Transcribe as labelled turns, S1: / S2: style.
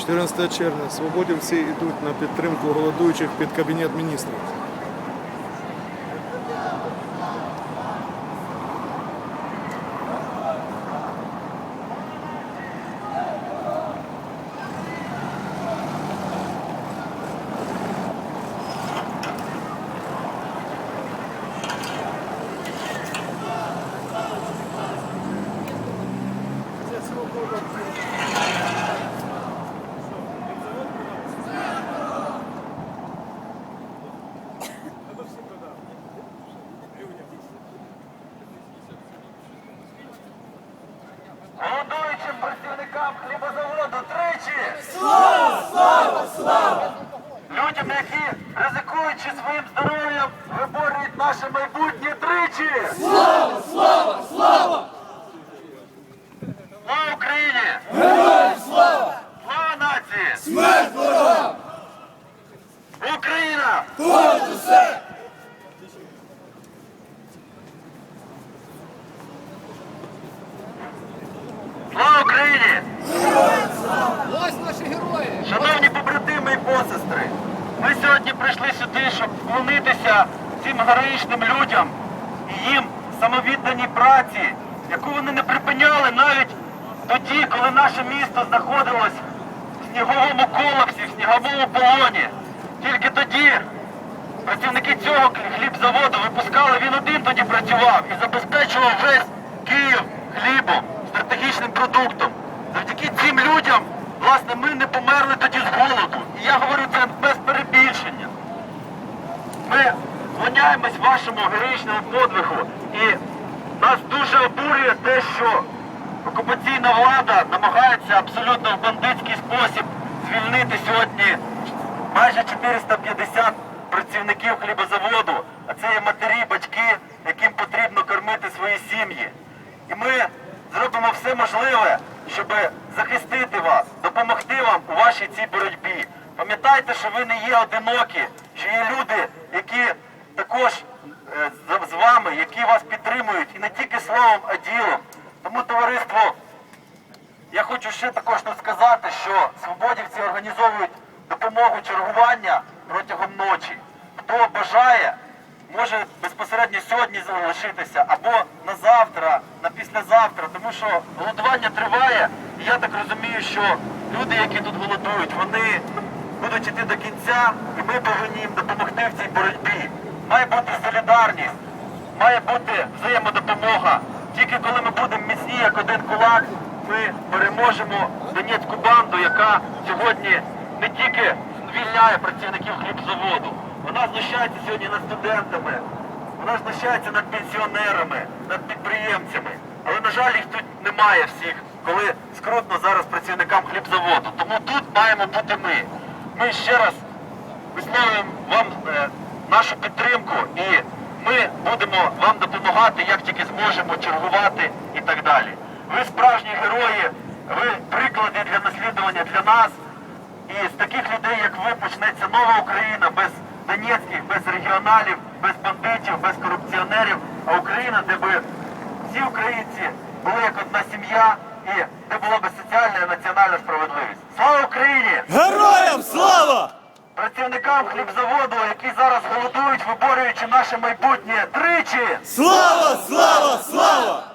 S1: 14 червня свободівці йдуть на підтримку голодуючих під кабінет міністрів.
S2: Голодуючим працівникам хлібозаводу тричі! Слава! Слава! Слава! Людям, які, ризикуючи своїм здоров'ям, виборюють наше майбутнє тричі! Слава! Слава! Слава! Слава Україні! Героям слава! Слава нації! Смерть ворогам! Україна! Слава Україні! Шановні побратими і посестри, ми сьогодні прийшли сюди, щоб вклонитися цим героїчним людям і їм самовідданій праці, яку вони не припиняли навіть тоді, коли наше місто знаходилось в сніговому колапсі, в сніговому полоні. Тільки тоді працівники цього хлібзаводу випускали, він один тоді працював і забезпечував весь Київ хлібом, стратегічним продуктом. Власне, ми не померли тоді з голоду. І я говорю це без перебільшення. Ми вклоняємось вашому героїчному подвигу. І нас дуже обурює те, що окупаційна влада намагається абсолютно в бандитський спосіб звільнити сьогодні майже 450 працівників хлібозаводу, а це є матері, батьки, яким потрібно кормити свої сім'ї. І ми зробимо все можливе, щоб захистити вас, допомогти вам у вашій цій боротьбі. Пам'ятайте, що ви не є одинокі, що є люди, які також е, з- вами, які вас підтримують, і не тільки словом, а ділом. Тому товариство. Я хочу ще також тут сказати, що свободівці організовують допомогу чергування протягом ночі. Хто бажає, може безпосередньо сьогодні залишитися або на завтра, на післязавтра, тому що голодування триває. І я так розумію, що люди, які тут голодують, вони будуть іти до кінця, і ми повинні їм допомогти в цій боротьбі. Має бути солідарність, має бути взаємодопомога. Тільки коли ми будемо міцні, як один кулак, ми переможемо Донецьку банду, яка сьогодні не тільки звільняє працівників хлібзаводу, вона знущається сьогодні над студентами, вона знущається над пенсіонерами, над підприємцями. Але, на жаль, їх тут немає всіх, коли скрутно зараз працівникам хлібзаводу. Тому тут маємо бути ми. Ми ще раз висловлюємо вам е, нашу підтримку і ми будемо вам допомагати, як тільки зможемо чергувати і так далі. Ви справжні герої, ви приклади для наслідування для нас. І з таких людей, як ви, почнеться нова Україна без регіоналів, без бандитів, без корупціонерів, а Україна, де би всі українці були як одна сім'я і де була би соціальна і національна справедливість. Слава Україні!
S3: Героям слава!
S2: Працівникам хлібзаводу, які зараз голодують, виборюючи наше майбутнє тричі!
S3: Слава, слава, слава!